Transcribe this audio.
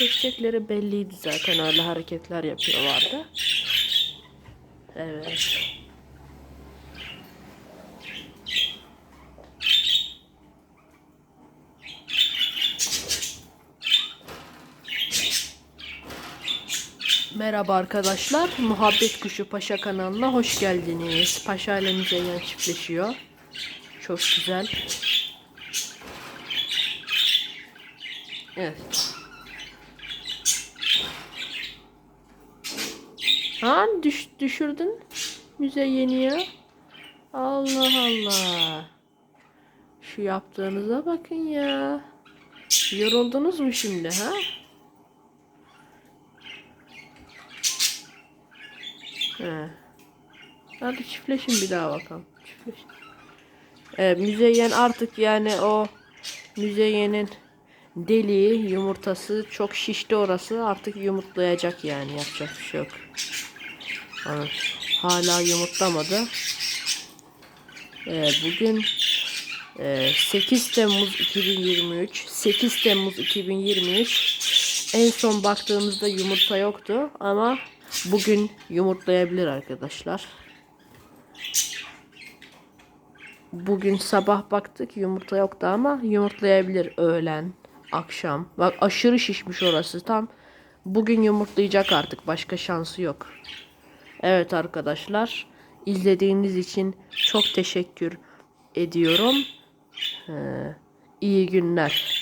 çiftleşecekleri belliydi zaten öyle hareketler yapıyorlardı. Evet. Merhaba arkadaşlar. Muhabbet Kuşu Paşa kanalına hoş geldiniz. Paşa ile Müzeyyen çiftleşiyor. Çok güzel. Evet. Ha düş, düşürdün Müzeyyen'i ya. Allah Allah. Şu yaptığınıza bakın ya. Yoruldunuz mu şimdi ha? He. Hadi çiftleşin bir daha bakalım. Çiftleşin. Evet, müzeyyen artık yani o müzeyyenin deliği yumurtası çok şişti orası artık yumurtlayacak yani yapacak bir şey yok. Hala yumurtlamadı. Evet, bugün e, 8 Temmuz 2023 8 Temmuz 2023 en son baktığımızda yumurta yoktu ama bugün yumurtlayabilir arkadaşlar. Bugün sabah baktık yumurta yoktu ama yumurtlayabilir öğlen, akşam. Bak aşırı şişmiş orası tam. Bugün yumurtlayacak artık başka şansı yok. Evet arkadaşlar izlediğiniz için çok teşekkür ediyorum. Ee, iyi günler.